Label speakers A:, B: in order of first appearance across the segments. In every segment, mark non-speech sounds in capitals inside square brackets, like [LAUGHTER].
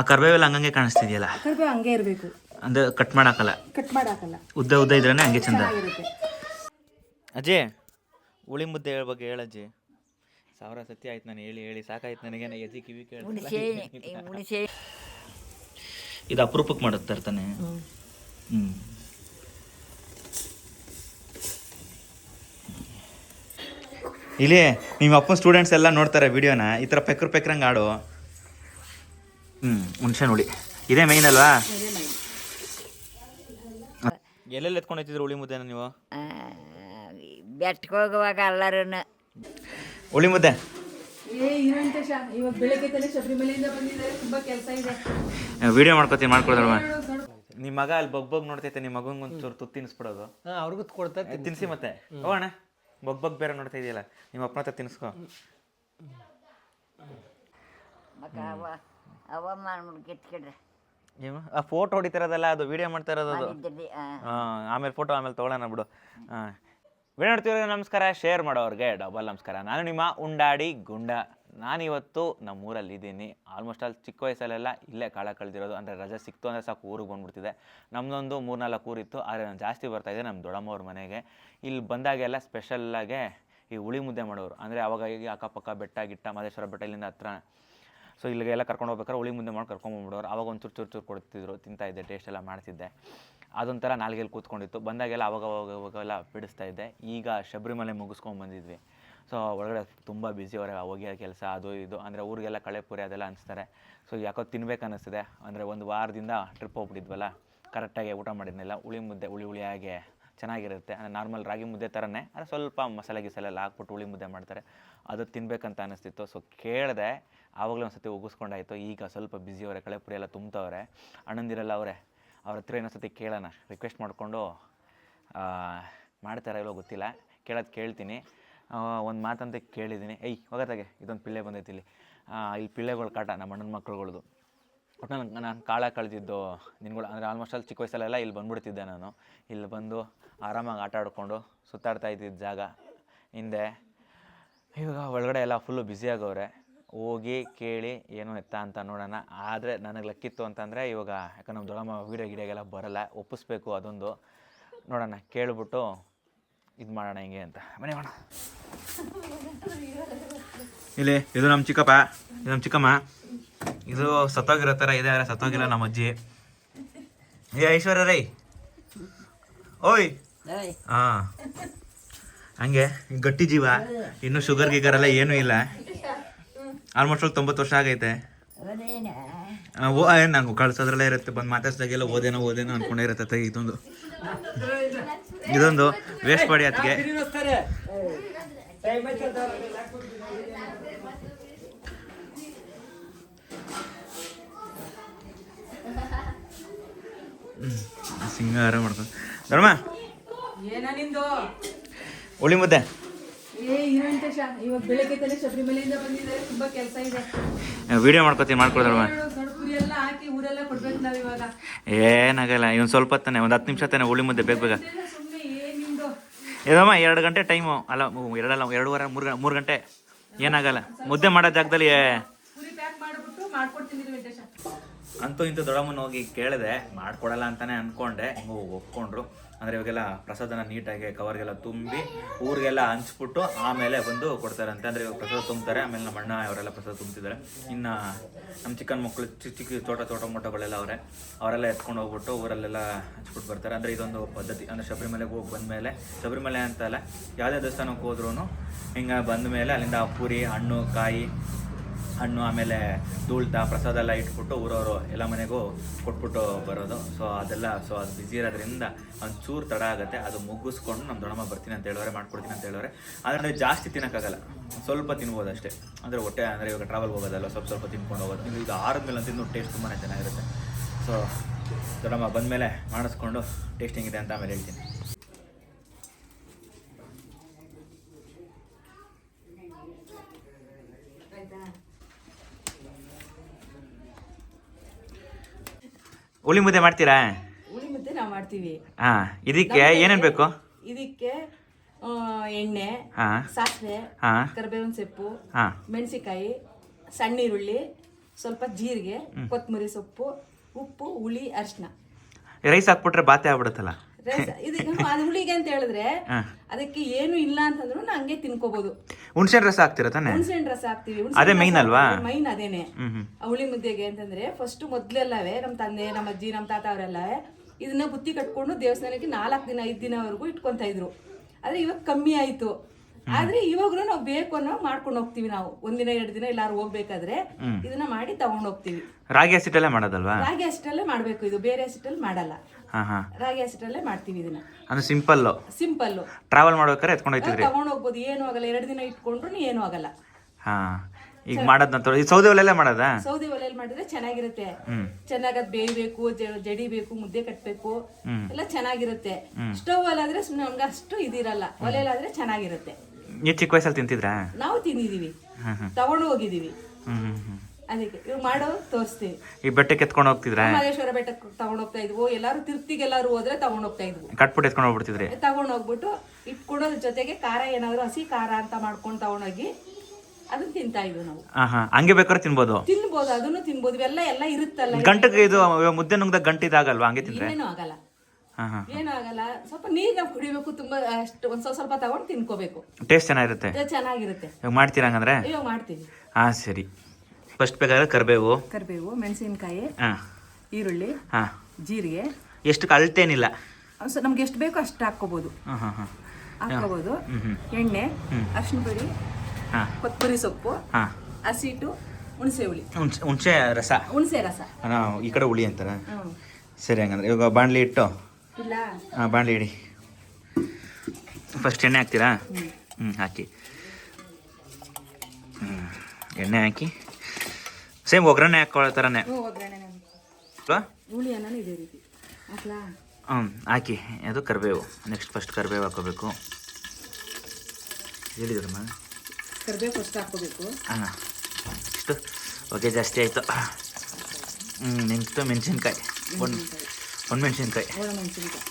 A: ಆ ಕರ್ಬೇವೆಲ್ಲ ಹಂಗಂಗೆ ಕಾಣಿಸ್ತಿದೆಯಲ್ಲ?
B: ಕರಿಬೇವು ಹಂಗೆ ಇರಬೇಕು.
A: ಅಂದ್ರೆ ಕಟ್ ಮಾಡಾಕಲ್ಲ
B: ಕಟ್ ಮಾಡಾಕಲ್ಲ
A: ಉದ್ದ ಉದ್ದ ಇದ್ರೇನೆ ಹಂಗೆ ಚಂದ?
B: ಚೆನ್ನಾಗಿರುತ್ತೆ.
A: ಅಜ್ಜಿ ಉಳಿ ಮುದ್ದೆ ಹೇಳ ಬಗ್ಗೆ ಹೇಳಜ್ಜಿ ಸಾವಿರ ಸತಿ ಆಯ್ತು ನಾನು ಹೇಳಿ ಹೇಳಿ. ಸಾಕಾಯ್ತು ನನಗೆ ನನಗೆ ಅಜ್ಜಿ ಕಿವಿ ಕೇಳಿ
C: ಹುಣಸೆ
A: ಇದು ಅಪರೂಪಕ್ಕೆ ಮಾಡೋದು ತರ್ತಾನೆ ಹ್ಞೂ ಇಲ್ಲಿ ನಿಮ್ಮ ಅಪ್ಪನ ಸ್ಟೂಡೆಂಟ್ಸ್ ಎಲ್ಲ ನೋಡ್ತಾರೆ ವಿಡಿಯೋನ. ಈ ಥರ ಪೆಕ್ರ ಪೆಕ್ರಂಗೆ ಆಡು. ಹ್ಞೂ ಹುಣ್ಸೆ ನೋಡಿ ಇದೇ ಮೈನ್ ಅಲ್ವಾ? ಎಲ್ಲೆಲ್ಲಿ ಎತ್ಕೊಂಡು ಹೋಗ್ತಿದ್ರು ಹುಳಿ ಮುದ್ದೆನ ನೀವು?
C: ಬೆಟ್ಟಕ್ಕೆ ಹೋಗುವಾಗ ಎಲ್ಲರೂ
A: ಹುಳಿ ಮುದ್ದೆ.
B: ಏ ಇರುವಂತ ಇವಾಗ ಬೆಳಗ್ಗೆ ತಾನೇ ಶಬರಿಮಲೆಯಿಂದ ಬಂದಿದ್ದಾರೆ ತುಂಬಾ ಕೆಲಸ ಇದೆ.
A: ವಿಡಿಯೋ ಮಾಡ್ಕೊತೀನಿ ಮಾಡ್ಕೊಡ್ದಲ್ವ ನಿಮ್ಮ ಮಗ ಅಲ್ಲಿ ಬಗ್ ಬಗ್ ನೋಡ್ತೈತೆ ನಿಮ್ಮ ಮಗಂಗೆ ಒಂಚೂರು ತುತ್ತು ತಿನ್ಸ್ಬಿಡೋದು.
D: ಅವ್ರಿಗೂ ಕೊಡ್ತಾ
A: ಏ, ತಿನ್ಸಿ ಮತ್ತೆ. ಹೋಗೋಣ. ಬಗ್ ಬಗ್ ಬೇರೆ ನೋಡ್ತಾ ಇದೆಯಲ್ಲ ನಿಮ್ಮ ಅಪ್ಪನ ಹತ್ರ ತಿನ್ಸ್ಕೋ.
C: ಅವ ಅವ ಮಾಡ್ಬಿಟ್ಟು ಕಿತ್ಕಿಡ್ರೆ
A: ಏನು ಆ ಫೋಟೋ ಹೊಡಿತಿರೋದಲ್ಲ ಅದು ವಿಡಿಯೋ ಮಾಡ್ತಾ ಇರೋದು ಅದು
C: ಇದ್ದಲ್ಲಿ
A: ಹಾಂ ಆಮೇಲೆ ಫೋಟೋ ಆಮೇಲೆ ತಗೊಳ್ಳೋಣ ಬಿಡು. ಹಾಂ. ವಿಡಿಯೋ ನೋಡ್ತಿರೋ ನಮಸ್ಕಾರ ಶೇರ್ ಮಾಡೋರಿಗೆ ಡಬಲ್ ನಮಸ್ಕಾರ. ನಾನು ನಿಮ್ಮ ಉಂಡಾಡಿ ಗುಂಡ. ನಾನಿವತ್ತು ನಮ್ಮ ಊರಲ್ಲಿ ಇದ್ದೀನಿ ಆಲ್ಮೋಸ್ಟ್ ಆಲ್ ಚಿಕ್ಕ ವಯಸ್ಸಲ್ಲೆಲ್ಲ ಇಲ್ಲೇ ಕಾಳ ಕಳೆದಿರೋದು. ಅಂದರೆ ರಜೆ ಸಿಕ್ತು ಅಂದರೆ ಸಾಕು ಊರಿಗೆ ಬಂದ್ಬಿಡ್ತಿದೆ. ನಮ್ಮದೊಂದು ಮೂರ್ನಾಲ್ಕು ಊರಿತ್ತು ಆದರೆ ನಾನು ಜಾಸ್ತಿ ಬರ್ತಾ ಇದ್ದೆ ನಮ್ಮ ದೊಡ್ಡಮ್ಮವ್ರ ಮನೆಗೆ. ಇಲ್ಲಿ ಬಂದಾಗೆಲ್ಲ ಸ್ಪೆಷಲ್ಲಾಗೆ ಈ ಹುಳಿ ಮುದ್ದೆ ಮಾಡೋರು. ಅಂದರೆ ಅವಾಗ ಈಗ ಅಕ್ಕಪಕ್ಕ ಬೆಟ್ಟ ಗಿಟ್ಟ ಮಹದೇಶ್ವರ ಬೆಟ್ಟ ಇಲ್ಲಿಂದ ಹತ್ರ ಸೊ ಇಲ್ಲಿಗೆಲ್ಲ ಕರ್ಕೊಂಡು ಹೋಗ್ಬೇಕಾದ್ರೆ ಹುಳಿ ಮುದ್ದೆ ಮಾಡಿ ಕರ್ಕೊಂಬಂದ್ಬಿಡೋರು ಅವಾಗ ಒಂದು ಚೂರು ಚೂರು ಚೂರು ಕೊಡ್ತಿದ್ರು, ತಿಂತಾ ಇದ್ದೆ ಟೇಸ್ಟ್ ಎಲ್ಲ ಮಾಡ್ತಿದ್ದೆ. ಅದೊಂಥರ ನಾಲ್ಗೆಲ್ಲಿ ಕೂತ್ಕೊಂಡಿತ್ತು. ಬಂದಾಗೆಲ್ಲ ಅವಾಗ ಅವಾಗ, ಅವಾಗೆಲ್ಲ ಬಿಡಿಸ್ತಾ ಇದ್ದೆ. ಈಗ ಶಬರಿಮಲೆ ಮುಗಿಸ್ಕೊಂಡು ಬಂದಿದ್ವಿ. ಸೊ ಒಳಗಡೆ ತುಂಬ ಬ್ಯುಸಿ ಅವರೇ ಹೋಗಿ ಕೆಲಸ, ಅದು, ಇದು. ಅಂದರೆ ಊರಿಗೆಲ್ಲ ಕಳೆ ಪುರಿ ಅದೆಲ್ಲ ಅನಿಸ್ತಾರೆ ಸೊ ಯಾಕೋ ತಿನ್ಬೇಕು ಅನ್ನಿಸ್ತಿದೆ. ಅಂದರೆ ಒಂದು ವಾರದಿಂದ ಟ್ರಿಪ್ ಹೋಗ್ಬಿಟ್ಟಿದ್ವಲ್ಲ ಕರೆಕ್ಟಾಗಿ ಊಟ ಮಾಡಿದ್ನೆಲ್ಲ, ಹುಳಿ ಮುದ್ದೆ, ಹುಳಿ ಹುಳಿಯಾಗೆ ಚೆನ್ನಾಗಿರುತ್ತೆ. ಅಂದರೆ ನಾರ್ಮಲ್ ರಾಗಿ ಮುದ್ದೆ ಥರನೇ ಅಂದರೆ ಸ್ವಲ್ಪ ಮಸಾಲೆ ಗಿಸಲೆಲ್ಲ ಹಾಕ್ಬಿಟ್ಟು ಹುಳಿ ಮುದ್ದೆ ಮಾಡ್ತಾರೆ. ಅದು ತಿನ್ಬೇಕಂತ ಅನಿಸ್ತಿತ್ತು ಸೊ ಕೇಳಿದೆ ಆವಾಗಲೇ ಒಂದು ಸತಿ ಒಗ್ಗಿಸ್ಕೊಂಡಾಯ್ತು. ಈಗ ಸ್ವಲ್ಪ ಬ್ಯುಸಿ ಅವರೇ, ಕಳೆಪುರಿ ಎಲ್ಲ ತುಂಬ್ತವ್ರೆ. ಅಣ್ಣಂದಿರಲ್ಲ ಅವರೇ, ಅವ್ರ ಹತ್ರ ಇನ್ನೊಂದು ಸತಿ ಕೇಳೋಣ. ರಿಕ್ವೆಸ್ಟ್ ಮಾಡಿಕೊಂಡು ಮಾಡ್ತಾರೋ ಇಲ್ಲೋ ಗೊತ್ತಿಲ್ಲ. ಕೇಳೋದು ಕೇಳ್ತೀನಿ. ಒಂದು ಮಾತಂತ ಕೇಳಿದ್ದೀನಿ. ಏಯ್, ಹೋಗತ್ತಾಗೆ, ಇದೊಂದು ಪಿಳ್ಳೆ ಬಂದೈತಿ ಇಲ್ಲಿ. ಇಲ್ಲಿ ಪಿಳ್ಳೆಗಳು ಕಾಟ ನಮ್ಮ ಅಣ್ಣನ ಮಕ್ಳುಗಳ್ದು. ಒಟ್ಟು ನಾನು ನಾನು ಕಾಳ ಕಳೆದಿದ್ದು ನಿನ್ಗಳು, ಅಂದರೆ ಆಲ್ಮೋಸ್ಟ್ ಅಲ್ಲಿ ಚಿಕ್ಕ ವಯಸ್ಸಲ್ಲೆಲ್ಲ ಇಲ್ಲಿ ಬಂದ್ಬಿಡ್ತಿದ್ದೆ ನಾನು. ಇಲ್ಲಿ ಬಂದು ಆರಾಮಾಗಿ ಆಟ ಆಡಿಕೊಂಡು ಸುತ್ತಾಡ್ತಾ ಇದ್ದಿದ್ದ ಜಾಗ ಹಿಂದೆ. ಇವಾಗ ಒಳಗಡೆ ಎಲ್ಲ ಫುಲ್ಲು ಬ್ಯುಸಿ ಹೋಗಿ ಕೇಳಿ ಏನು ಎತ್ತ ಅಂತ ನೋಡೋಣ. ಆದರೆ ನನಗೆ ಲಕ್ಕಿತ್ತು ಅಂತಂದರೆ ಇವಾಗ ಯಾಕಂದ್ರೆ ನಮ್ಮ ದೊಡ್ಡಮ್ಮ ವೀಡಿಯೋ ಗಿಡಗೆಲ್ಲ ಬರಲ್ಲ ಒಪ್ಪಿಸ್ಬೇಕು ಅದೊಂದು. ನೋಡೋಣ ಕೇಳಿಬಿಟ್ಟು ಇದು ಮಾಡೋಣ ಹಿಂಗೆ ಅಂತ. ಮನೆ ಮಾಡೋಣ. ಇಲ್ಲಿ ಇದು ನಮ್ಮ ಚಿಕ್ಕಪ್ಪ ಇದು ನಮ್ಮ ಚಿಕ್ಕಮ್ಮ. ಇದು ಸತ್ತೋಗಿರೋ ಥರ ಇದೆ ಆದರೆ ಸತ್ತೋಗಿಲ್ಲ ನಮ್ಮ ಅಜ್ಜಿ. ಏ ಐಶ್ವರ್ಯ ರೈ. ಓಯ್. ಹಾಂ. ಹಂಗೆ ಗಟ್ಟಿ ಜೀವ. ಇನ್ನು ಶುಗರ್ ಗಿಗರ್ ಎಲ್ಲ ಏನೂ ಇಲ್ಲ. ಆಲ್ಮೋಸ್ಟ್ ಅಲ್ಲಿ ತೊಂಬತ್ತು ವರ್ಷ ಆಗೈತೆ. ಓ ಏನು ನಂಗೆ ಕಳ್ಸೋದ್ರಲ್ಲೇ ಇರುತ್ತೆ ಬಂದು ಮಾತಾಡ್ಸ್ದಾಗೆಲ್ಲ ಓದೇನೋ ಓದೇನೋ ಅನ್ಕೊಂಡೇ ಇರತ್ತೆ ಇದೊಂದು. ಇದೊಂದು ವೇಸ್ಟ್ ಮಾಡಿ ಅದಕ್ಕೆ ಸಿಂಗಾರ ಮಾಡ್ತಾರೆ ಧರ್ಮ.
B: ಏನ ನಿಂದು?
A: ಹುಳಿ ಮುದ್ದೆ.
B: ಇವಾಗ ಬೆಳಗ್ಗೆ ತಾನೇ ಶಬರಿಮಲೆಯಿಂದ ಬಂದಿದ್ದಾರೆ ತುಂಬಾ ಕೆಲಸ ಇದೆ.
A: ವಿಡಿಯೋ ಮಾಡ್ಕೊತೀನಿ ಮಾಡ್ಕೊಡ್ದಲ್ವ
B: ಕಡುಪುರಿ ಎಲ್ಲ ಹಾಕಿ ಊರೆಲ್ಲ ಕೊಡ್ಬೇಕು ನಾವ್ ಇವಾಗ.
A: ಏನಾಗಲ್ಲ ಇವನು ಸ್ವಲ್ಪ ತಾನೆ ಒಂದು ಹತ್ತು ನಿಮಿಷ ತಾನೆ ಹುಳಿ ಮುದ್ದೆ ಬೇಗ ಬೇಗ.
B: ಏನಮ್ಮ
A: ಇದಮ್ಮ ಎರಡು ಗಂಟೆ ಟೈಮು ಅಲ್ಲ ಎರಡಲ್ಲ ಎರಡೂವರೆ ಮೂರು ಮೂರು ಗಂಟೆ. ಏನಾಗಲ್ಲ ಮುದ್ದೆ ಮಾಡೋ ಜಾಗದಲ್ಲಿ
B: ಪುರಿ ಪ್ಯಾಕ್ ಮಾಡ್ಬಿಟ್ಟು ಮಾಡ್ಕೊಡ್ತೀನಿ ವೆಂಕಟೇಶ
A: ಅಂತೂ ಇಂತೂ ದೊಡ್ಡಮ್ಮನ ಹೋಗಿ ಕೇಳಿದೆ, ಮಾಡ್ಕೊಡಲ್ಲ ಅಂತಾನೆ ಅನ್ಕೊಂಡೆ, ಹೆಂಗೋ ಒಪ್ಕೊಂಡ್ರು. ಅಂದರೆ ಇವಾಗೆಲ್ಲ ಪ್ರಸಾದನ ನೀಟಾಗಿ ಕವರ್ಗೆಲ್ಲ ತುಂಬಿ ಊರಿಗೆಲ್ಲ ಹಂಚ್ಬಿಟ್ಟು ಆಮೇಲೆ ಬಂದು ಕೊಡ್ತಾರೆ ಅಂತ ಅಂದರೆ ಇವಾಗ ಪ್ರಸಾದ ತುಂಬ್ತಾರೆ, ಆಮೇಲೆ ನಮ್ಮ ಅಣ್ಣ ಅವರೆಲ್ಲ ಪ್ರಸಾದ ತುಂಬ್ತಿದ್ದಾರೆ. ಇನ್ನು ನಮ್ಮ ಚಿಕ್ಕನ ಮಕ್ಕಳು ಚಿಕ್ಕ ಚಿಕ್ಕ ತೋಟ ತೋಟ ಮೋಟಗಳೆಲ್ಲ ಅವರೇ, ಅವರೆಲ್ಲ ಎತ್ಕೊಂಡು ಹೋಗ್ಬಿಟ್ಟು ಊರಲ್ಲೆಲ್ಲ ಹಂಚ್ಬಿಟ್ಟು ಬರ್ತಾರೆ. ಅಂದರೆ ಇದೊಂದು ಪದ್ಧತಿ. ಅಂದರೆ ಶಬರಿಮಲೆಗೆ ಹೋಗಿ ಬಂದಮೇಲೆ, ಶಬರಿಮಲೆ ಅಂತ ಅಲ್ಲ ಯಾವುದೇ ದೇವಸ್ಥಾನಕ್ಕೆ ಹೋದ್ರೂ ಹಿಂಗೆ ಬಂದ ಮೇಲೆ ಅಲ್ಲಿಂದ ಪೂರಿ, ಹಣ್ಣು, ಕಾಯಿ ಹಣ್ಣು ಆಮೇಲೆ ಧೂಳ್ತ ಪ್ರಸಾದ ಎಲ್ಲ ಇಟ್ಬಿಟ್ಟು ಊರವರು ಎಲ್ಲ ಮನೆಗೂ ಕೊಟ್ಬಿಟ್ಟು ಬರೋದು. ಸೊ ಅದೆಲ್ಲ ಸೊ ಅದು ಬಿಸಿ ಇರೋದ್ರಿಂದ ಒಂದು ಚೂರು ತಡ ಆಗುತ್ತೆ. ಅದು ಮುಗಿಸ್ಕೊಂಡು ನಮ್ಮ ದೊಡ್ಡಮ್ಮ ಬರ್ತೀನಿ ಅಂತ ಹೇಳೋರೆ, ಮಾಡ್ಕೊಡ್ತೀನಿ ಅಂತ ಹೇಳೋರೆ. ಆದರೆ ಜಾಸ್ತಿ ತಿನ್ನೋಕ್ಕಾಗಲ್ಲ. ಸ್ವಲ್ಪ ತಿನ್ಬೋದು ಅಷ್ಟೇ. ಅಂದರೆ ಹೊಟ್ಟೆ, ಅಂದರೆ ಇವಾಗ ಟ್ರಾವೆಲ್ ಹೋಗೋದಲ್ಲ ಸ್ವಲ್ಪ ಸ್ವಲ್ಪ ತಿನ್ಕೊಂಡು ಹೋಗೋದು. ನೀವು ಈಗ ಆರು ಮೇಲೆ ತಿಂದು ಟೇಸ್ಟ್ ತುಂಬಾ ಚೆನ್ನಾಗಿರುತ್ತೆ. ಸೊ ದೊಡ್ಡಮ್ಮ ಬಂದಮೇಲೆ ಮಾಡಿಸ್ಕೊಂಡು ಟೇಸ್ಟ್ ಹೆಂಗಿದೆ ಅಂತ ಆಮೇಲೆ ಹೇಳ್ತೀನಿ. ಹುಳಿ ಮುದ್ದೆ ಮಾಡ್ತೀರಾ?
B: ಹುಳಿ ಮುದ್ದೆ ನಾವು ಮಾಡ್ತೀವಿ.
A: ಹಾ ಇದಕ್ಕೆ ಏನೇನು ಬೇಕು?
B: ಇದಕ್ಕೆ ಆ, ಎಣ್ಣೆ
A: ಹಾ.
B: ಸಾಸಿವೆ
A: ಹಾ.
B: ಕರಿಬೇವಿನ ಸೊಪ್ಪು
A: ಹಾಂ.
B: ಮೆಣಸಿಕಾಯಿ ಸಣ್ಣ ಈರುಳ್ಳಿ ಸ್ವಲ್ಪ ಜೀರಿಗೆ ಕೊತ್ತಂಬರಿ ಸೊಪ್ಪು ಉಪ್ಪು ಹುಳಿ ಅರಿಶಿನ.
A: ರೈಸ್ ಹಾಕ್ಬಿಟ್ರೆ ಬಾತೆ ಆಗ್ಬಿಡುತ್ತಲ್ಲ?
B: ಇದಕ್ಕೆ [LAUGHS] ಹುಳಿಗೆ ಅಂತ ಹೇಳಿದ್ರೆ ಅದಕ್ಕೆ ಏನು ಇಲ್ಲ ಅಂತಂದ್ರು ಹಂಗೆ ತಿನ್ಕೋಬಹುದು
A: ಹುಣ್ಸೆಹಣ್ಣು ರಸ ಹಾಕ್ತೀರಾ ತಾನೆ?
B: ಹುಣಸೆಹಣ್ಣು ರಸ ಹಾಕ್ತಿವಿ.
A: ಅದೇ ಮೈನ್ ಅಲ್ವಾ?
B: ಮೈನ್ ಅದೇನೆ. ಹುಳಿ ಮುದ್ದೆಗೆ ಅಂತಂದ್ರೆ ಫಸ್ಟ್ ಮೊದ್ಲೆಲ್ಲವೇ ನಮ್ಮ ತಂದೆ ನಮ್ಮ ಅಜ್ಜಿ ನಮ್ಮ ತಾತ ಅವರೆಲ್ಲ ಇದನ್ನ ಬುತ್ತಿ ಕಟ್ಕೊಂಡು ದೇವಸ್ಥಾನಕ್ಕೆ ನಾಲ್ಕು ದಿನ ಐದು ದಿನವರೆಗೂ ಇಟ್ಕೊಂತ ಇದ್ರು. ಆದ್ರೆ ಇವಾಗ ಕಮ್ಮಿ ಆಯ್ತು. ಆದ್ರೆ ಇವಾಗ್ಲೂ ನಾವು ಬೇಕು ಅನ್ನೋ ಮಾಡ್ಕೊಂಡು ಹೋಗ್ತೀವಿ ನಾವು. ಒಂದಿನ ಎರಡು ದಿನ ಎಲ್ಲಾರು ಹೋಗ್ಬೇಕಾದ್ರೆ ಇದನ್ನ ಮಾಡಿ ತಗೊಂಡ್ ಹೋಗ್ತೀವಿ.
A: ರಾಗಿ ಹಸಿಟ್ಟಲ್ಲೇ ಮಾಡೋದಲ್ವಾ?
B: ರಾಗಿ ಹಸಿಟ್ಟಲ್ಲೇ ಮಾಡ್ಬೇಕು. ಇದು ಬೇರೆ ಹಸಿಟ್ಟಲ್ಲಿ ಮಾಡಲ್ಲ.
A: ಹಾಂ ಹಾ.
B: ರಾಗಿ ಹಸಿಟ್ಟಲ್ಲೇ ಮಾಡ್ತೀವಿ ಇದನ್ನ.
A: ಅಂದ್ರೆ ಸಿಂಪಲ್
B: ಸಿಂಪಲ್
A: ಟ್ರಾವೆಲ್ ಮಾಡ್ಬೇಕಾದ್ರೆ ಎತ್ಕೊಂಡು ಹೋಗ್ತಿದ್ರಿ
B: ತಗೊಂಡ್ ಹೋಗ್ಬೋದು. ಏನು ಆಗಲ್ಲ. ಎರಡು ದಿನ ಇಟ್ಕೊಂಡ್ರು ಏನು ಆಗಲ್ಲ.
A: ಹಾ ಈಗ ಮಾಡೋದ್ ನಂತರ ಈ ಸೌದೆ ಒಲೆಯಲ್ಲೇ ಮಾಡೋದ?
B: ಸೌದೆ ಒಲೆಯಲ್ಲಿ ಮಾಡಿದ್ರೆ ಚೆನ್ನಾಗಿರುತ್ತೆ. ಚೆನ್ನಾಗಿ ಅದ್ ಬೇಯಬೇಕು ಜಡಿಬೇಕು ಮುದ್ದೆ ಕಟ್ಬೇಕು. ಎಲ್ಲ ಚೆನ್ನಾಗಿರುತ್ತೆ. ಸ್ಟವ್ ಅಲ್ಲಾದ್ರೆ ಸುಮ್ನೆ ನಮ್ಗೆ ಅಷ್ಟು ಇದಿರಲ್ಲ. ಒಲೆಯಲ್ಲಾದ್ರೆ ಚೆನ್ನಾಗಿರುತ್ತೆ.
A: ನೀವು ಚಿಕ್ಕ ವಯಸ್ಸಲ್ಲಿ ತಿಂತಿದ್ರಾ?
B: ನಾವು ತಿಂದಿದೀವಿ. ತಗೊಂಡು ಹೋಗಿದೀವಿ.
A: ಹ್ಮ್ ಹ್ಮ್.
B: ಅದಕ್ಕೆ ಇವ್ ಮಾಡೋ ತೋರಿಸ್ತೀವಿ
A: ಈ ಬೆಟ್ಟಕ್ಕೆ ಎತ್ಕೊಂಡು ಹೋಗ್ತಿದ್ರೆ?
B: ಮಹದೇಶ್ವರ ಬೆಟ್ಟಕ್ಕೆ ತಗೊಂಡ್ ಹೋಗ್ತಾ ಇದ್ವು. ಎಲ್ಲಾರು ತಿರ್ತಿಗೆ ಎಲ್ಲಾರು ಹೋದ್ರೆ ತಗೊಂಡ್ ಹೋಗ್ತಾ ಇದ್ವು.
A: ಕಟ್ಬಿಟ್ಟು ಎತ್ಕೊಂಡು ಹೋಗ್ಬಿಡ್ತಿದ್ರೆ?
B: ತಗೊಂಡ್ ಹೋಗ್ಬಿಟ್ಟು ಇಟ್ಕೊಡೋದ್ರ ಜೊತೆಗೆ ಖಾರ ಏನಾದ್ರು ಹಸಿ ಖಾರ ಅಂತ ಮಾಡ್ಕೊಂಡು ತಗೊಂಡೋಗಿ ಅದನ್ನ ತಿಂತಾ ಇದ್ವು ನಾವು.
A: ಹಾ ಹಾಂ ಹಂಗೆ ಬೇಕಾದ್ರೆ ತಿನ್ಬೋದು?
B: ತಿನ್ಬೋದು ಅದನ್ನು ತಿನ್ಬೋದು. ಇವೆಲ್ಲ ಎಲ್ಲ ಇರುತ್ತಲ್ಲ
A: ಗಂಟಕ್ಕೆ ಇದು ಮುದ್ದೆ ನುಂಗ್ದಾಗ ಗಂಟೆ ಇದಾಗಲ್ವಾ? ಹಂಗೆ ತಿಂದ್ರೆ?
B: ಏನೂ ಆಗಲ್ಲ. ಏನೂ ಆಗಲ್ಲ. ಸ್ವಲ್ಪ ನೀರ್ ನಾವು ಕುಡಿಬೇಕು ತುಂಬಾ ಅಷ್ಟು ಒಂದ್ ಸ್ವಲ್ಪ ಸ್ವಲ್ಪ ತಗೊಂಡು ತಿನ್ಕೋಬೇಕು.
A: ಟೇಸ್ಟ್ ಚೆನ್ನಾಗಿರುತ್ತೆ?
B: ಚೆನ್ನಾಗಿರುತ್ತೆ.
A: ಇವಾಗ ಮಾಡ್ತೀರಾ ಹಂಗಂದ್ರೆ?
B: ಇವಾಗ ಮಾಡ್ತೀವಿ.
A: ಹಾ ಸರಿ. ಫಸ್ಟ್ ಬೇಕಾದ್ರೆ ಕರಿಬೇವು.
B: ಕರಿಬೇವು ಮೆಣಸಿನಕಾಯಿ
A: ಹಾಂ.
B: ಈರುಳ್ಳಿ
A: ಹಾಂ.
B: ಜೀರಿಗೆ.
A: ಎಷ್ಟು ಕಳ್ತೇನಿಲ್ಲ
B: ಸೊ ನಮ್ಗೆ ಎಷ್ಟು ಬೇಕೋ ಅಷ್ಟು ಹಾಕ್ಕೋಬೋದು.
A: ಹಾಂ ಹಾಂ ಹಾಂ.
B: ಹಾಕ್ಕೋಬೋದು. ಎಣ್ಣೆ ಅರ್ಶಿನ ಪುಡಿ
A: ಹಾಂ.
B: ಕೊತ್ತಂಬರಿ ಸೊಪ್ಪು
A: ಹಾಂ.
B: ಹಸಿಟ್ಟು ಹುಣಸೆ ಹುಳಿ.
A: ಹುಣ್ಸೆ ಹುಣಸೆ ರಸ.
B: ಹುಣಸೆ ರಸ.
A: ನಾವು ಈ ಕಡೆ ಹುಳಿ ಅಂತಾರ. ಸರಿ ಹಂಗಂದ್ರೆ ಇವಾಗ ಬಾಣಲಿ ಇಟ್ಟು
B: ಇಲ್ಲ.
A: ಹಾಂ ಬಾಣಲಿ ಇಡಿ ಫಸ್ಟ್ ಎಣ್ಣೆ ಹಾಕ್ತೀರಾ? ಹ್ಞೂ ಹಾಕಿ. ಹ್ಞೂ ಎಣ್ಣೆ ಹಾಕಿ. ಸೇಮ್ ಒಗ್ಗರಣೆ ಹಾಕೊಳ್ಳೋ ಥರನೇ
B: ಹ್ಞೂ
A: ಹಾಕಿ. ಅದು ಕರಿಬೇವು. ನೆಕ್ಸ್ಟ್ ಫಸ್ಟ್ ಕರಿಬೇವು ಹಾಕೋಬೇಕು. ಹೇಳಿದ್ರಮ್ಮ?
B: ಕರಿಬೇವು ಫಸ್ಟ್ ಹಾಕೋಬೇಕು
A: ಹಾಂ. ಇಷ್ಟು? ಓಕೆ ಜಾಸ್ತಿ ಆಯಿತು. ಹ್ಞೂ ನೆಕ್ಸ್ಟು ಮೆಣಸಿನ್ಕಾಯಿ. ಒಂದು ಒಂದು ಮೆಣಸಿನ್ಕಾಯಿ.
B: ಒಣ ಮೆಣಸಿನ್ಕಾಯಿ.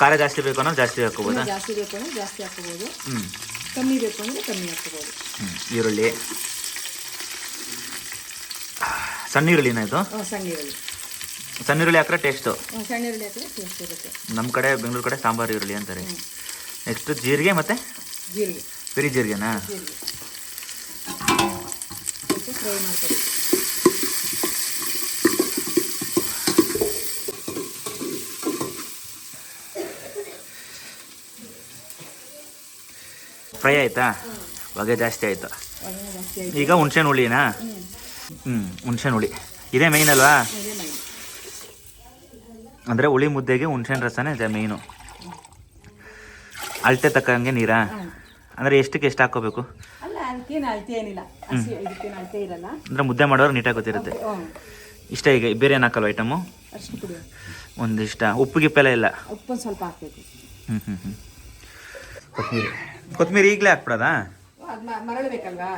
A: ಖಾರ ಜಾಸ್ತಿ ಬೇಕು ಅನ್ನೋ ಜಾಸ್ತಿ ಹಾಕೋಬೋದು
B: ಜಾಸ್ತಿ ಬೇಕು ಅಂದ್ರೆ ಜಾಸ್ತಿ ಹಾಕ್ಕೋಬೋದು.
A: ಹ್ಞೂ
B: ಕಮ್ಮಿ ಬೇಕು ಅಂದರೆ ಕಮ್ಮಿ ಹಾಕೋಬೋದು
A: ಹ್ಞೂ ಈರುಳ್ಳಿ. ಸಣ್ಣ ಈರುಳ್ಳಿನ ಇದು?
B: ಹ್ಞೂ ಸಣ್ಣ ಈರುಳ್ಳಿ
A: ಸಣ್ಣ ಈರುಳ್ಳಿ ಹಾಕ್ರೆ ಟೇಸ್ಟು
B: ಹ್ಞೂ ಸಣ್ಣ ಈರುಳ್ಳಿ ಹಾಕಿದ್ರೆ ಟೇಸ್ಟ್ ಇರುತ್ತೆ
A: ನಮ್ಮ ಕಡೆ ಬೆಂಗಳೂರು ಕಡೆ ಸಾಂಬಾರು ಈರುಳ್ಳಿ ಅಂತಾರೆ. ನೆಕ್ಸ್ಟ್ ಜೀರಿಗೆ ಮತ್ತು?
B: ಜೀರಿಗೆ.
A: ಬರೀ ಜೀರಿಗೆನಾ?
B: ಜೀರಿಗೆ. ಫ್ರೈ ಆಯ್ತಾ
A: ಫ್ರೈ ಆಯಿತಾ? ಹೊಗೆ ಜಾಸ್ತಿ ಆಯಿತು.
B: ಒಳ್ಳೆ ಜಾಸ್ತಿ ಆಯ್ತು.
A: ಈಗ ಹುಣ್ಸೆಹಣ್ಣು ಹುಳಿನಾ? ಹ್ಞೂ ಹುಳಿ ಇದೇ ಮೇಯ್ನ್ ಅಲ್ವಾ?
B: ಅದೇ
A: ಅಂದರೆ ಹುಳಿ ಮುದ್ದೆಗೆ ಹುಣ್ಸೆಹಣ್ಣು ರಸನೇ ಇದೆ ಮೇಯ್ನು ಅಳತೆ ತಕ್ಕಂಗೆ ನೀರಾ? ಅಂದರೆ ಎಷ್ಟಕ್ಕೆ ಎಷ್ಟು ಹಾಕೋಬೇಕು ಅಂದರೆ ಮುದ್ದೆ ಮಾಡೋರು ನೀಟಾಗಿ ಗೊತ್ತಿರುತ್ತೆ. ಇಷ್ಟ ಈಗ ಬೇರೆ ಏನು ಹಾಕಲ್ವ ಐಟಮು ಒಂದಿಷ್ಟ ಉಪ್ಪು ಗಿಪ್ಪೆಲ್ಲ ಇಲ್ಲ?
B: ಉಪ್ಪು ಸ್ವಲ್ಪ ಹಾಕ್ಬೇಕು.
A: ಹ್ಞೂ ಹ್ಞೂ ಹ್ಞೂ ಕೊತ್ತಂಬರಿ ಕೊತ್ತಂಬರಿ ಈಗಲೇ ಹಾಕ್ಬಿಡೋದಾ?
B: ಮರಳಬೇಕಲ್ವಾ?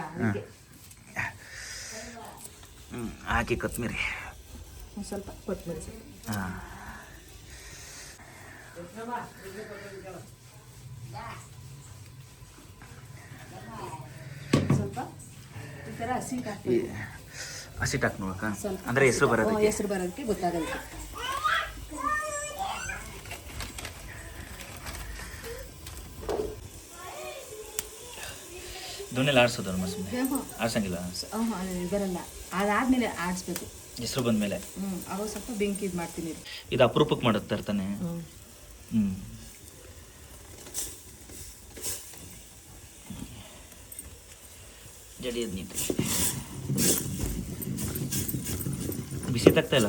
A: ಹ್ಞೂ ಹಾಕಿ ಕೊತ್ತಂಬರಿ
B: ಒಂದು ಸ್ವಲ್ಪ ಕೊತ್ತಂಬರಿ
A: ಹಾಂ.
B: ಸ್ವಲ್ಪ ಈ ಥರ ಹಸಿ ಹಾಕ್ಬೇಕು.
A: ಹಸಿಟ್ಟು ಹಾಕಿ ನೋಡಕ್ಕ ಅಂದರೆ ಹೆಸರು ಬರೋದು
B: ಹೆಸರು ಬರೋದಕ್ಕೆ ಗೊತ್ತಾಗಲ್ಲ.
A: ಧ್ವನಿಯಲ್ಲಿ ಆಡಿಸೋದು ಆಡ್ಸಂಗಿಲ್ಲ?
B: ಬರಲ್ಲ. ಅದಾದ್ಮೇಲೆ ಆಡಿಸ್ಬೇಕು.
A: ಹೆಸರು ಬಂದ ಮೇಲೆ
B: ಹ್ಞೂ ಅವಾಗ ಸ್ವಲ್ಪ ಬೆಂಕಿ ಇದು ಮಾಡ್ತೀನಿ.
A: ಇದು ಅಪರೂಪಕ್ಕೆ ಮಾಡುತ್ತೆ ತಾನೆ
B: ಹ್ಞೂ
A: ಜಡಿಯೋದು ಬಿಸಿ ತಗ್ತಾ ಇಲ್ಲ?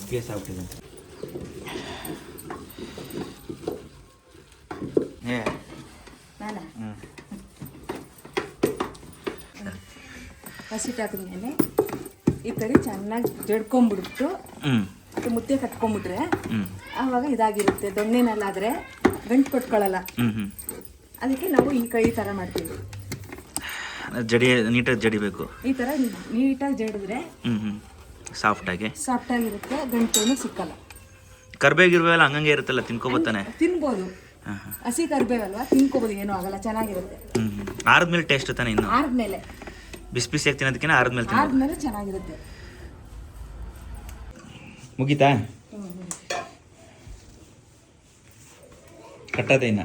A: ಅಭ್ಯಾಸ ಆಗ್ಬಿಟ್ಟಿದೆ ಏ
B: ನಾನಾ
A: ಹ್ಞೂ
B: ಹಸಿಟ್ಟು ಹಾಕಿದ್ಮೇಲೆ ಈ ಕಡೆ ಚೆನ್ನಾಗಿ ಅದು ಮುದ್ದೆ
A: ಕಟ್ಕೊಂಡ್ಬಿಟ್ರೆ
B: ಆವಾಗ ಇದಾಗಿರುತ್ತೆ ದೊಣ್ಣೆನಲ್ಲಾದರೆ ಗಂಟು ಕೊಟ್ಕೊಳ್ಳಲ್ಲ ಅದಕ್ಕೆ ನಾವು ಈ ಕೈ ಥರ ಮಾಡ್ತೀವಿ.
A: ಜಡಿ ನೀಟಾಗಿ ಜಡಿಬೇಕು.
B: ಈ ಥರ ನೀಟಾಗಿ ಜಡಿದ್ರೆ
A: ಸಾಫ್ಟಾಗಿ
B: ಸಾಫ್ಟಾಗಿರುತ್ತೆ ಗಂಟು ಸಿಕ್ಕಲ್ಲ.
A: ಕರ್ಬೇವು ಗಿರ್ಬೇವೆಲ್ಲ ಹಂಗಂಗೆ ಇರುತ್ತಲ್ಲ ತಿನ್ಕೋಬೋತಾನೆ
B: ತಿನ್ಬೋದು. ಹಸಿ ಕರ್ಬೇವಲ್ವಾ ತಿನ್ಕೋಬೋದು ಏನೂ ಆಗಲ್ಲ ಚೆನ್ನಾಗಿರುತ್ತೆ.
A: ಆರಿದ್ಮೇಲೆ ಟೇಸ್ಟ್ ತಾನೆ ಇನ್ನು?
B: ಆದ್ಮೇಲೆ
A: ಬಿಸಿ ಬಿಸಿಯಾಗಿ ತಿನ್ನೋದಕ್ಕಿಂತ ಆರದ್ಮೇಲೆ ತಿನ್ನೋದು
B: ಆದ್ಮೇಲೆ ಚೆನ್ನಾಗಿರುತ್ತೆ.
A: ಮುಗೀತಾ? ಕಟ್ಟದೆ ಇನ್ನ.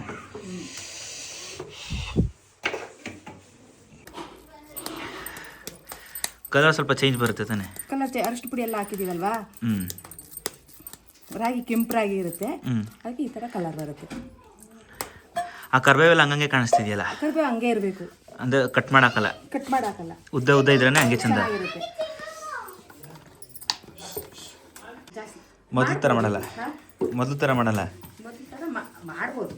A: ಕಲರ್ ಸ್ವಲ್ಪ ಚೇಂಜ್ ಬರುತ್ತೆ ತಾನೆ.
B: ಕಲರ್ ಅರಷ್ಟು ಪುಡಿ ಎಲ್ಲ ಹಾಕಿದೀವಲ್ವಾ
A: ಹ್ಮ್.
B: ರಾಗಿ ಕೆಂಪು ರಾಗಿ ಇರುತ್ತೆ ಅದಕ್ಕೆ ಈ ಥರ ಕಲರ್ ಬರುತ್ತೆ.
A: ಆ ಕರ್ಬೇವೆಲ್ಲ ಹಂಗಂಗೆ ಕಾಣಿಸ್ತಿದೆಯಲ್ಲ?
B: ಕರ್ಬೇವೆ ಹಂಗೆ ಇರಬೇಕು.
A: ಅಂದ್ರೆ ಕಟ್ ಮಾಡಾಕಲ್ಲ?
B: ಕಟ್ ಮಾಡಾಕಲ್ಲ.
A: ಉದ್ದ ಉದ್ದ ಇದ್ರೇನೆ ಹಂಗೆ ಚಂದ.
B: ಚೆನ್ನಾಗಿರುತ್ತೆ. ಜಾಸ್ತಿ.
A: ಮೊದಲು ಥರ ಮಾಡಲ್ಲ? ಮೊದಲ ಥರ ಮಾಡಲ್ಲ?
B: ಮೊದಲ ಥರ ಮಾ- ಮಾಡ್ಬೋದು.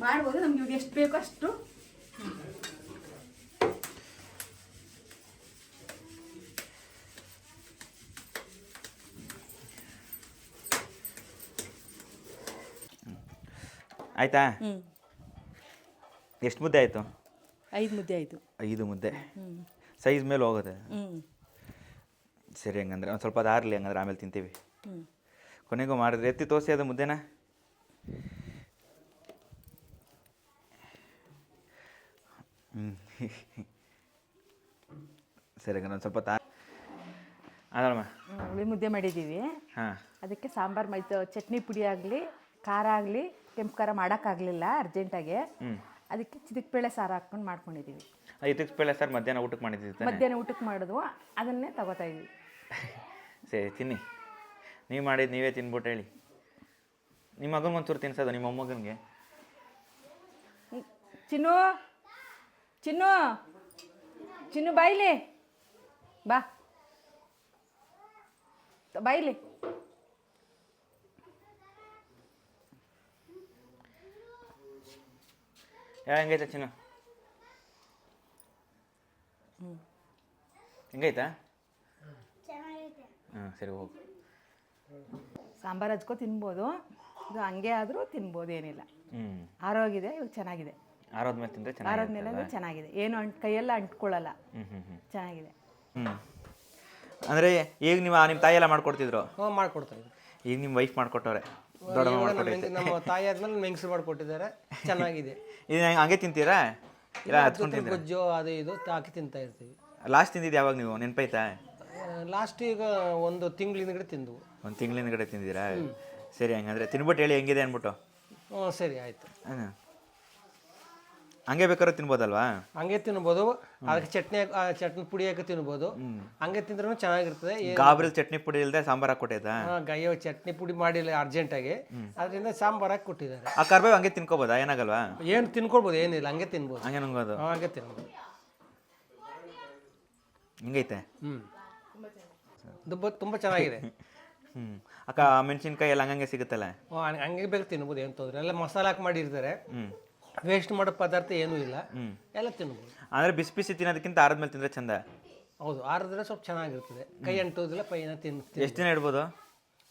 B: ಮಾಡ್ಬೋದು ನಮ್ಗೆ ಇವಾಗ ಎಷ್ಟು ಬೇಕೋ ಅಷ್ಟು.
A: ಆಯ್ತಾ? ಎಷ್ಟು ಮುದ್ದೆ ಆಯಿತು?
B: ಐದು ಮುದ್ದೆ ಆಯಿತು.
A: ಐದು ಮುದ್ದೆ. ಸೈಜ್ ಮೇಲೆ ಹೋಗುತ್ತೆ.
B: ಹ್ಞೂ
A: ಸರಿ ಹಂಗಂದ್ರೆ ಒಂದು ಸ್ವಲ್ಪ ಅದು ಆರಲಿ ಹಂಗಂದ್ರೆ ಆಮೇಲೆ ತಿಂತೀವಿ.
B: ಹ್ಞೂ
A: ಕೊನೆಗೂ ಮಾಡಿದ್ರೆ ಎತ್ತಿ ತೋರಿಸಿ ಅದು ಮುದ್ದೆನ. ಸರಿ ಹಂಗಂದ್ರೆ ಒಂದು ಸ್ವಲ್ಪ ತಾ ಅದಮ್ಮ
B: ಹುಳಿ ಮುದ್ದೆ ಮಾಡಿದ್ದೀವಿ.
A: ಹಾಂ.
B: ಅದಕ್ಕೆ ಸಾಂಬಾರು ಮೈತು ಚಟ್ನಿ ಪುಡಿ ಆಗಲಿ ಖಾರ ಆಗಲಿ ಕೆಂಪು ಖಾರ ಮಾಡೋಕ್ಕಾಗಲಿಲ್ಲ ಅರ್ಜೆಂಟಾಗಿ
A: ಹ್ಞೂ
B: ಅದಕ್ಕೆ ಚಿದಕ್ಬೇಳೆ ಸಾರು ಹಾಕ್ಕೊಂಡು ಮಾಡ್ಕೊಂಡಿದ್ದೀವಿ
A: ಇದಕ್ಕೆ ಬೇಳೆ ಸರ್ ಮಧ್ಯಾಹ್ನ ಊಟಕ್ಕೆ ಮಾಡಿದ್ವಿ
B: ಮಧ್ಯಾಹ್ನ ಊಟಕ್ಕೆ ಮಾಡಿದ್ವು ಅದನ್ನೇ ತಗೋತಾ ಇದ್ವಿ. [LAUGHS]
A: ಸರಿ ತಿನ್ನಿ. ನೀವು ಮಾಡಿದ್ದು ನೀವೇ ತಿನ್ಬಿಟ್ಟು ಹೇಳಿ. ನಿಮ್ಮ ಮಗನ ಒಂಚೂರು ತಿನ್ಸೋದು ನಿಮ್ಮ ಮೊಮ್ಮಗನಿಗೆ.
B: ಚಿನ್ನು ಚಿನ್ನು ಚಿನ್ನು ಬಾಯ್ಲಿ ಬಾ. ಬಾಯ್ಲಿ
A: ಹೆಂಗೈತೆ ಚಿನ್ನ? ಹೆಂಗೈತಾ? ಹಾಂ ಸರಿ ಹೋಗು.
B: ಸಾಂಬಾರು ಹಚ್ಕೊ ತಿನ್ಬೋದು. ಇದು ಹಂಗೆ ಆದರೂ ತಿನ್ಬೋದು ಏನಿಲ್ಲ.
A: ಹ್ಞೂ
B: ಆರೋಗಿದೆ ಇವಾಗ ಚೆನ್ನಾಗಿದೆ.
A: ಆರೋದ್ಮೇಲೆ ತಿಂದರೆ
B: ಆರೋದ
A: ಚೆನ್ನಾಗಿ
B: ಮೇಲೆ ಚೆನ್ನಾಗಿದೆ. ಏನು ಅಂಟ್ ಕೈಯೆಲ್ಲ ಅಂಟ್ಕೊಳ್ಳಲ್ಲ.
A: ಹ್ಞೂ ಹ್ಞೂ ಹ್ಞೂ
B: ಚೆನ್ನಾಗಿದೆ.
A: ಹ್ಞೂ ಅಂದರೆ ಈಗ ನೀವು ನಿಮ್ಮ ತಾಯಿ ಎಲ್ಲ ಮಾಡ್ಕೊಡ್ತಿದ್ರು?
D: ಹ್ಞೂ ಮಾಡ್ಕೊಡ್ತಾ
A: ಈಗ ನಿಮ್ಮ ವೈಫ್ ಮಾಡ್ಕೊಟ್ಟವ್ರೆ.
D: ಇವಾಗ ನಮ್ಮ
A: ಮಾಡ್ಕೊಟ್ಟೈತೆ
D: ಹೆಂಗ್- ನಮ್ಮ ತಾಯಿ ಆದ್ಮೇಲೆ ಮೆಣಸು ಮಾಡಿಕೊಟ್ಟಿದ್ದಾರೆ. ಚೆನ್ನಾಗಿದೆ. [LAUGHS]
A: ಇದು ಹೆಂಗ್- ತಿಂತೀರಾ? ಇಲ್ಲ ಹಚ್ಕೊಂಡು ತಿಂತೀರಾ?
D: ಗೊಜ್ಜು ಅದು ಇದು ಹಾಕಿ ತಿಂತಾ ಇರ್ತೀವಿ.
A: ಲಾಸ್ಟ್ ತಿಂದಿದ್ದು ಯಾವಾಗ ನೀವು? ನೆನಪೈತಾ?
D: ಲಾಸ್ಟ್ ಈಗ ಒಂದು ತಿಂಗಳ ಹಿಂದ್ಗಡೆ ತಿಂದವು.
A: ಒಂದು ತಿಂಗಳ ಕಡೆ ತಿಂದಿರಾ ಸರಿ ಹಂಗಂದ್ರೆ ತಿನ್ಬಿಟ್ಟು ಹೇಳಿ ಹೆಂಗಿದೆ ಅಂದ್ಬಿಟ್ಟು.
D: ಹ್ಞೂ ಸರಿ ಆಯಿತು.
A: ಹಾಂ ಹಂಗೆ ಬೇಕಾದ್ರೆ ತಿನ್ಬೋದಲ್ವಾ?
D: ಹಂಗೆ ತಿನ್ಬೋದು. ಅದಕ್ಕೆ ಚಟ್ನಿ ಹಾಕ್- ಆ, ಚಟ್ನಿ ಪುಡಿ ಹಾಕಿ ತಿನ್ಬೋದು. ಹಂಗೆ ತಿಂದ್ರೂ ಚೆನ್ನಾಗಿರ್ತದೆ. ಏ-
A: ಗಾಬ್ರಿಲ್ ಚಟ್ನಿ ಪುಡಿ ಇಲ್ಲದೆ ಸಾಂಬಾರ್ ಹಾಕ್ಕೊಟ್ಟೈತಾ
D: ಆ, ಗಯ್ಯೋ ಚಟ್ನಿ ಪುಡಿ ಮಾಡಿಲ್ಲ ಅರ್ಜೆಂಟಾಗಿ. ಅದರಿಂದ ಸಾಂಬಾರ್ ಹಾಕಿ ಕೊಟ್ಟಿದ್ದಾರೆ.
A: ಆ ಕರ್ಬೇವು ಹಂಗೆ ತಿನ್ಕೋಬೋದಾ? ಏನಾಗಲ್ವಾ?
D: ಏನು ತಿನ್ಕೊಳ್ಬೋದು ಏನಿಲ್ಲ. ಹಂಗೆ ತಿನ್ಬೋದು.
A: ಹಂಗೆ ನಂಗೋದು.
D: ಹಂಗೆ ತಿನ್ಬೋದು.
A: ಹಿಂಗೈತೆ?
D: ಹ್ಞೂ ತುಂಬ ತುಂಬ ಚೆನ್ನಾಗಿದೆ. [LAUGHS]
A: ಹ್ಞೂ ಅಕ್ಕ ಮೆಣಸಿನ್ಕಾಯಿ ಎಲ್ಲ ಹಂಗಂಗೆ ಸಿಗುತ್ತಲ್ಲ?
D: ಓ ಹಂಗೆ- ಹಂಗೆ ಬೇಕು ತಿನ್ಬೋದು ಏನು ತೊಂದರೆ ಎಲ್ಲ ಮಸಾಲೆ ಹಾಕಿ ಮಾಡಿರ್ತಾರೆ.
A: ಹ್ಞೂ
D: ವೇಸ್ಟ್ ಮಾಡೋ ಪದಾರ್ಥ ಏನೂ ಇಲ್ಲ. ಎಲ್ಲ ತಿನ್ಬೋದು.
A: ಅಂದರೆ ಬಿಸಿ ಬಿಸಿ ತಿನ್ನೋದಕ್ಕಿಂತ ಆರದ ಮೇಲೆ ತಿಂದರೆ ಚಂದ?
D: ಹೌದು ಆರಿದ್ರೆ ಸ್ವಲ್ಪ ಚೆನ್ನಾಗಿರ್ತದೆ. ಕೈ ಅಂಟೋದಿಲ್ಲ ಪೈನ ತಿನ್
A: ಎಷ್ಟು ದಿನ ಇಡ್ಬೋದು?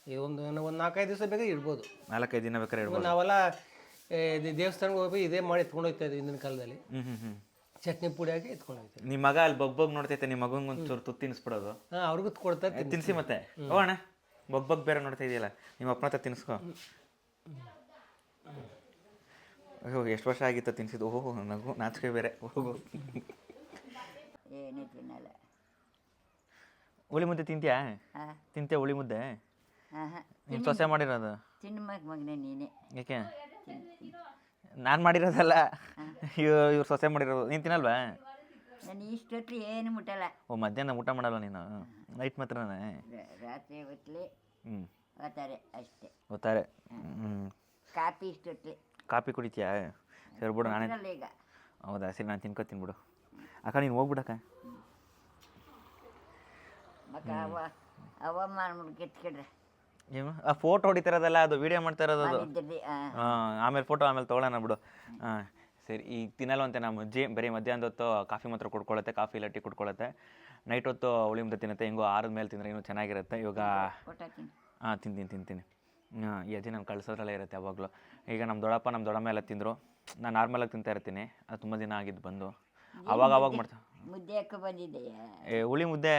D: ಈ ಒಂದು ಒಂದು ನಾಲ್ಕೈದು ದಿವಸ ಬೇಕಾದ್ರೆ ಇಡ್ಬೋದು.
A: ನಾಲ್ಕೈದು ದಿನ ಬೇಕಾದ್ರೆ ಇಡ್ಬೋದು.
D: ನಾವೆಲ್ಲ ದೇವಸ್ಥಾನಕ್ಕೆ ಹೋಗಿ ಇದೇ ಮಾಡಿ ಎತ್ಕೊಂಡು ಹೋಗ್ತಾ ಇದ್ವಿ ಹಿಂದಿನ ಕಾಲದಲ್ಲಿ. ಚಟ್ನಿ ಪುಡಿ ಹಾಕಿ ಎತ್ಕೊಂಡು ಹೋಗ್ತೀವಿ
A: ನಿಮ್ಮ ಮಗ ಅಲ್ಲಿ ಬಗ್ ಬಗ್ ನೋಡ್ತೈತೆ ನಿಮ್ಮ ಮಗಂಗೆ ಒಂಚೂರು ತುತ್ತು ತಿನ್ನಿಸ್ಬಿಡೋದು
D: ಹಾಂ ಅವ್ರಿಗೂ ಕೊಡ್ತಾ
A: ತಿನ್ಸಿ ಮತ್ತೆ. ಹೋಗೋಣ. ಬಗ್ ಬಗ್ ಬೇರೆ ನೋಡ್ತಾ ಇದೆಯಲ್ಲ ನಿಮ್ಮ ಅಪ್ಪನ ಹತ್ರ ತಿನ್ಸ್ಕೊ. ಅಯ್ಯೋ ಎಷ್ಟು ವರ್ಷ ಆಗಿತ್ತು ತಿನ್ಸಿದ್ದು? ಓಹೋ ನಗು ನಾಚಿಕೆ ಬೇರೆ. ಹೋಗು
C: ಏ ತಿನ್ನಲ್ಲ
A: ಹುಳಿ ಮುದ್ದೆ ತಿಂತೀಯಾ?
C: ಹಾಂ.
A: ತಿಂತ್ಯಾ ಹುಳಿ ಮುದ್ದೆ? ನೀನು ಸೊಸೆ ಮಾಡಿರೋದು?
C: ತಿನ್ನ ಮಗ ಮಗನೇ ನೀನೇ.
A: ಯಾಕೆ? ನಾನು ಮಾಡಿರೋದಲ್ಲ. ಇವ್ರು ಇವ್ರು ಸೊಸೆ ಮಾಡಿರೋದು. ನೀನು ತಿನ್ನಲ್ವಾ?
C: ನಾನು ಇಷ್ಟೊತ್ತು ಏನು ಮುಟ್ಟಲ್ಲ.
A: ಓ ಮಧ್ಯಾಹ್ನ ಊಟ ಮಾಡಲ್ಲ ನೀನು? ನೈಟ್ ಮಾತ್ರನೇ?
C: ರ- ರಾತ್ರಿ ಹೊತ್ತಲೆ
A: ಹ್ಞೂ
C: ಓದ್ತಾರೆ ಅಷ್ಟೇ.
A: ಗೊತ್ತಾರೆ ಹ್ಞೂ
C: ಕಾಫಿ ಇಷ್ಟೊತ್ತಲ್ಲಿ.
A: ಕಾಪಿ ಕುಡಿತೀಯಾ? ಸರಿ ಬಿಡು ನಾನೇ
C: ಈಗ.
A: ಹೌದಾ? ಸರಿ ನಾನು ತಿನ್ಕೋತೀನಿ ಬಿಡು. ಅಕ್ಕ ನೀನು ಹೋಗ್ಬಿಡಕ್ಕ
C: ಮಕ್ಕ ಅವ ಅವ ಮಾಡ್ಬಿಟ್ಟು ಕೆತ್ಕೊಂಡ್ರೆ
A: ಏನು? ಆ ಫೋಟೋ ಹೊಡಿತಿರೋದಲ್ಲ ಅದು ವಿಡಿಯೋ ಮಾಡ್ತಾ ಇರೋದು ಅದು ಹಾಂ ಆಮೇಲೆ ಫೋಟೋ ಆಮೇಲೆ ತೊಗೊಳ್ಳೋಣ ಬಿಡು. ಹಾಂ ಸರಿ ಈಗ ತಿನ್ನಲ್ವಂತೆ ನಮ್ಮ ಅಜ್ಜಿ ಬರೀ ಮಧ್ಯಾಹ್ನದ ಹೊತ್ತು ಕಾಫಿ ಮಾತ್ರ ಕುಡ್ಕೊಳತ್ತೆ ಕಾಫಿ ಇಲ್ಲ ಟೀ ಕುಡ್ಕೊಳತ್ತೆ. ನೈಟ್ ಹೊತ್ತು ಅವಳಿ ಮುಂದೆ ತಿನ್ನತ್ತೆ ಹೆಂಗೋ ಆರದ ಮೇಲೆ ತಿಂದರೆ ಇನ್ನೂ ಚೆನ್ನಾಗಿರುತ್ತೆ. ಇವಾಗ ಹಾಂ ತಿಂತೀನಿ ತಿಂತೀನಿ. ಹಾಂ ಈ ಅಜ್ಜಿ ನಾನು ಕಳ್ಸೋದ್ರಲ್ಲೇ ಇರುತ್ತೆ ಯಾವಾಗಲೂ. ಈಗ ನಮ್ಮ ದೊಡ್ಡಪ್ಪ ನಮ್ಮ ದೊಡ್ಡಮ್ಮ ಎಲ್ಲ ತಿಂದರು. ನಾನು ನಾರ್ಮಲಾಗಿ ತಿಂತಾ ಇರ್ತೀನಿ. ಅದು ತುಂಬ ದಿನ ಆಗಿದ್ದು ಬಂದು. ಅವಾಗ ಅವಾಗ ಮಾಡ್ತಾ
C: ಮುದ್ದೆ ಹಾಕೋ ಬಂದಿದ್ದೆಯಾ
A: ಏ ಹುಳಿ ಮುದ್ದೆ.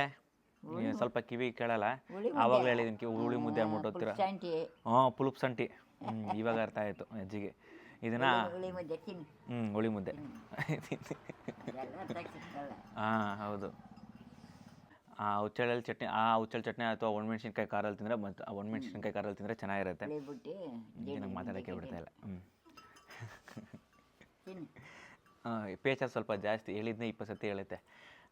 A: ಏ, ಸ್ವಲ್ಪ ಕಿವಿ ಕೇಳಲ್ಲ. ಅವಾಗ ಹೇಳಿದ್ದೀನಿ ಕಿವಿ ಹುಳಿ ಮುದ್ದೆ ಅಂದ್ಬಿಟ್ಟು ಹೋಗ್ತೀರ ಹಾಂ ಪುಲುಪ್ ಸಂಟಿ ಹ್ಞೂ ಇವಾಗ ಅರ್ಥ ಆಯಿತು ಅಜ್ಜಿಗೆ ಇದನ್ನ
C: ಹುಳಿ ಮುದ್ದೆ ತಿನ್ನಿ.
A: ಹ್ಞೂ ಹುಳಿ ಮುದ್ದೆ.
C: ಅದೆಲ್ಲ [LAUGHS]
A: ಹಾಂ ಹೌದು. ಆ ಹುಚ್ಚಳಲ್ಲಿ ಚಟ್ನಿ ಆ ಹುಚ್ಚಳ ಚಟ್ನಿ ಅಥವಾ ಒಣಮೆಣ್ಸಿನ್ಕಾಯಿ ಖಾರಲ್ಲಿ ತಿಂದರೆ ಮತ್ತು ಆ ಒಣಮೆಣ್ಸಿನ್ಕಾಯಿ ಖಾರಲ್ಲಿ ತಿಂದರೆ ಚೆನ್ನಾಗಿರುತ್ತೆ.
C: ಬಿಟ್ಟು
A: ನಂಗೆ ಮಾತಾಡೋಕ್ಕೆ ಬಿಡ್ತಾ ಇಲ್ಲ. ಹ್ಞೂ ಪೇಚರ್ ಸ್ವಲ್ಪ ಜಾಸ್ತಿ ಹೇಳಿದ್ನೇ ಇಪ್ಪತ್ತು ಸತಿ ಹೇಳುತ್ತೆ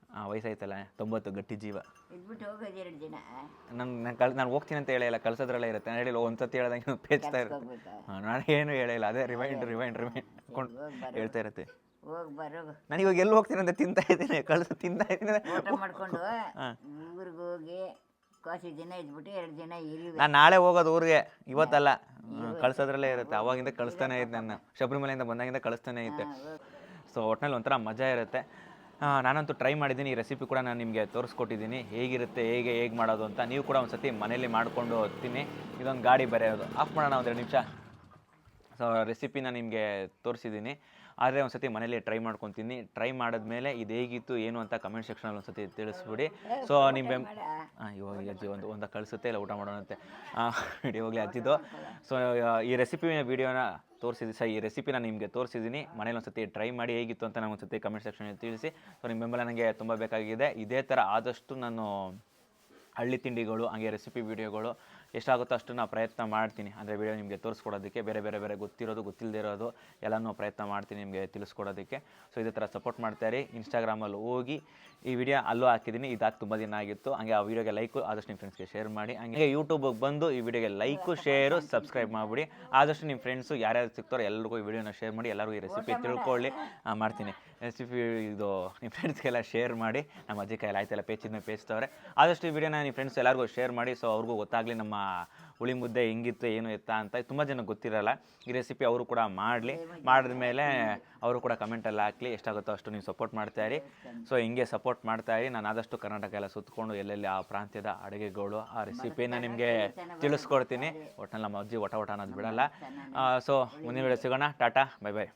A: ಆ, ವಯಸ್ಸಾಯ್ತಲ್ಲ ತೊಂಬತ್ತು ಗಟ್ಟಿ ಜೀವ.
C: ಇದ್ಬಿಟ್ಟು ಹೋಗೋದು ಎರಡು ದಿನ
A: ನಾನು ನಾನು ಕಳ್ ನಾನು ಹೋಗ್ತೀನಿ ಅಂತ ಹೇಳಿಲ್ಲ ಕಳ್ಸೋದ್ರಲ್ಲೇ ಇರುತ್ತೆ. ನಾನು ಹೇಳಿಲ್ಲ ಒಂದು ಸತಿ ಹೇಳ್ದಂಗೆ ಪೇಚ್ತಾ ಇರುತ್ತೆ. ಹಾಂ ನಾನು ಏನು ಹೇಳಿಲ್ಲ ಅದೇ ರಿವೈಂಡ್ ರಿವೈಂಡ್ ರಿವೈಂಡ್ ಕೊಂಡು ಹೇಳ್ತಾ ಇರುತ್ತೆ.
C: ಹೋಗಿ ಬರೋಗು.
A: ನಾನು ಇವಾಗ ಎಲ್ಲಿ ಹೋಗ್ತೀನಿ ಅಂತ ತಿಂತಾ ಇದ್ದೀನಿ ಕಳ್ಸ ತಿಂತಾ ಇದ್ದೀನಿ.
C: ಊಟ ಮಾಡ್ಕೊಂಡು ಊರಿಗೆ ಹೋಗಿ ಕಾಸಿ ದಿನ ಇದ್ಬಿಟ್ಟು ಎರಡು ದಿನ ಇರಿ
A: ನಾನು ನಾಳೆ ಹೋಗೋದು ಊರಿಗೆ ಇವತ್ತಲ್ಲ. ಕಳ್ಸೋದ್ರಲ್ಲೇ ಇರುತ್ತೆ. ಅವಾಗಿಂದ ಕಳಿಸ್ತಾನೆ ಇದ್ದೆ ನಾನು. ಶಬರಿಮಲೆಯಿಂದ ಬಂದಾಗಿಂದ ಕಳಿಸ್ತಾನೆ ಇದ್ದೆ. ಸೊ ಒಟ್ನಲ್ಲಿ ಒಂಥರ ಮಜಾ ಇರುತ್ತೆ. ನಾನಂತೂ ಟ್ರೈ ಮಾಡಿದ್ದೀನಿ. ಈ ರೆಸಿಪಿ ಕೂಡ ನಾನು ನಿಮಗೆ ತೋರಿಸ್ಕೊಟ್ಟಿದ್ದೀನಿ. ಹೇಗಿರುತ್ತೆ ಹೇಗೆ ಹೇಗೆ ಮಾಡೋದು ಅಂತ ನೀವು ಕೂಡ ಒಂದು ಸತಿ ಮನೇಲಿ ಮಾಡಿಕೊಂಡು ಹೋಗ್ತೀನಿ. ಇದೊಂದು ಗಾಡಿ ಬರೆಯೋದು. ಆಫ್ ಮಾಡೋಣ ಒಂದೆರಡು ನಿಮಿಷ. ಸೊ ರೆಸಿಪಿನ ನಿಮಗೆ ತೋರಿಸಿದ್ದೀನಿ. ಆದರೆ ಒಂದು ಸತಿ ಮನೇಲಿ ಟ್ರೈ ಮಾಡ್ಕೊತೀನಿ. ಟ್ರೈ ಮಾಡಿದ್ಮೇಲೆ ಇದು ಹೇಗಿತ್ತು ಏನು ಅಂತ ಕಮೆಂಟ್ ಸೆಕ್ಷನಲ್ಲಿ ಒಂದು ಸತಿ ತಿಳಿಸ್ಬಿಡಿ. ಸೊ ನಿಮ್ಮ ಬೆಂಬ ಹಾಂ ಇವಾಗ ಅಜ್ಜಿ ಒಂದು ಒಂದು ಕಳಿಸುತ್ತೆ ಇಲ್ಲ ಊಟ ಮಾಡೋಣಂತೆ. ಇಡಿ ಹೋಗಲಿ ಅಜ್ಜಿದು. ಸೊ ಈ ರೆಸಿಪಿ ವಿಡಿಯೋನ ತೋರಿಸಿದ್ವಿ ಸರ್ ಈ ರೆಸಿಪಿನ ನಿಮಗೆ ತೋರಿಸಿದ್ದೀನಿ ಮನೇಲಿ ಒಂದು ಸತಿ ಟ್ರೈ ಮಾಡಿ ಹೇಗಿತ್ತು ಅಂತ ನಾನು ಒಂದು ಸತಿ ಕಮೆಂಟ್ ಸೆಕ್ಷನಲ್ಲಿ ತಿಳಿಸಿ. ಸೊ ನಿಮ್ಮ ಬೆಂಬಲ ನನಗೆ ತುಂಬ ಬೇಕಾಗಿದೆ. ಇದೇ ಥರ ಆದಷ್ಟು ನಾನು ಹಳ್ಳಿ ತಿಂಡಿಗಳು ಹಾಗೆ ರೆಸಿಪಿ ವೀಡಿಯೋಗಳು ಎಷ್ಟಾಗುತ್ತೋ ಅಷ್ಟು ನಾನು ಪ್ರಯತ್ನ ಮಾಡ್ತೀನಿ. ಅಂದರೆ ವಿಡಿಯೋ ನಿಮಗೆ ತೋರಿಸ್ಕೊಡೋದಕ್ಕೆ, ಬೇರೆ ಬೇರೆ ಬೇರೆ ಗೊತ್ತಿರೋದು ಗೊತ್ತಿಲ್ಲದೆ ಇರೋದು ಎಲ್ಲನೂ ಪ್ರಯತ್ನ ಮಾಡ್ತೀನಿ ನಿಮಗೆ ತಿಳಿಸ್ಕೊಡೋದಕ್ಕೆ. ಸೊ ಇದೇ ಥರ ಸಪೋರ್ಟ್ ಮಾಡ್ತಾರೆ ಇನ್ಸ್ಟಾಗ್ರಾಮಲ್ಲಿ ಹೋಗಿ ಈ ವಿಡಿಯೋ ಅಲ್ಲೂ ಹಾಕಿದ್ದೀನಿ. ಇದಾಗಿ ತುಂಬ ದಿನ ಆಗಿತ್ತು. ಹಾಗೆ ಆ ವಿಡಿಯೋಗೆ ಲೈಕು ಆದಷ್ಟು ನಿಮ್ಮ ಫ್ರೆಂಡ್ಸ್ಗೆ ಶೇರ್ ಮಾಡಿ. ಹಾಗೆ ಯೂಟ್ಯೂಬಿಗೆ ಬಂದು ಈ ವಿಡಿಯೋಗೆ ಲೈಕು ಶೇರು ಸಬ್ಸ್ಕ್ರೈಬ್ ಮಾಡಿಬಿಡಿ. ಆದಷ್ಟು ನಿಮ್ಮ ಫ್ರೆಂಡ್ಸು ಯಾರ್ಯಾರು ಸಿಗ್ತಾರೋ ಎಲ್ಲರಿಗೂ ಈ ವಿಡಿಯೋನ ಶೇರ್ ಮಾಡಿ, ಎಲ್ಲರಿಗೂ ಈ ರೆಸಿಪಿ ತಿಳ್ಕೊಳ್ಳಿ. ಮಾಡ್ತೀನಿ. ರೆಸಿಪಿ ಇದು ನಿಮ್ಮ ಫ್ರೆಂಡ್ಸ್ಗೆಲ್ಲ ಶೇರ್ ಮಾಡಿ, ನಮ್ಮ ಅಜ್ಜಿ ಕೈಯಲ್ಲಿ ಆಯ್ತೆಲ್ಲ ಪೇಚಿದ್ಮೇಲೆ ಪೇಚ್ತವ್ರೆ ಆದಷ್ಟು ಈ ವಿಡಿಯೋನ ನಿಮ್ಮ ಫ್ರೆಂಡ್ಸ್ ಎಲ್ಲರಿಗೂ ಶೇರ್ ಮಾಡಿ ಸೊ ಅವ್ರಿಗೂ ಗೊತ್ತಾಗಲಿ ನಮ್ಮ ಹುಳಿ ಮುದ್ದೆ ಹೆಂಗಿತ್ತು, ಏನು ಎತ್ತ ಅಂತ. ತುಂಬ ಜನ ಗೊತ್ತಿರಲ್ಲ. ಈ ರೆಸಿಪಿ ಅವರು ಕೂಡ ಮಾಡಲಿ. ಮಾಡಿದ್ಮೇಲೆ ಅವರು ಕೂಡ ಕಮೆಂಟಲ್ಲಿ ಹಾಕಲಿ. ಎಷ್ಟಾಗುತ್ತೋ ಅಷ್ಟು ನೀವು ಸಪೋರ್ಟ್ ಮಾಡ್ತಾ ಇರಿ. ಸೊ ಹಿಂಗೆ ಸಪೋರ್ಟ್ ಮಾಡ್ತಾ ಇರಿ. ನಾನು ಆದಷ್ಟು ಕರ್ನಾಟಕ ಎಲ್ಲ ಸುತ್ತಕೊಂಡು ಎಲ್ಲೆಲ್ಲಿ ಆ ಪ್ರಾಂತ್ಯದ ಅಡುಗೆಗಳು, ಆ ರೆಸಿಪಿನ ನಿಮಗೆ ತಿಳಿಸ್ಕೊಡ್ತೀನಿ. ಒಟ್ಟಿನಲ್ಲಿ ನಮ್ಮ ಅಜ್ಜಿ ಒಟ ಒಟ ಅನ್ನೋದು ಬಿಡಲ್ಲ. ಸೊ ಮುಂದಿನ ವೇಳೆ ಸಿಗೋಣ. Tata bye bye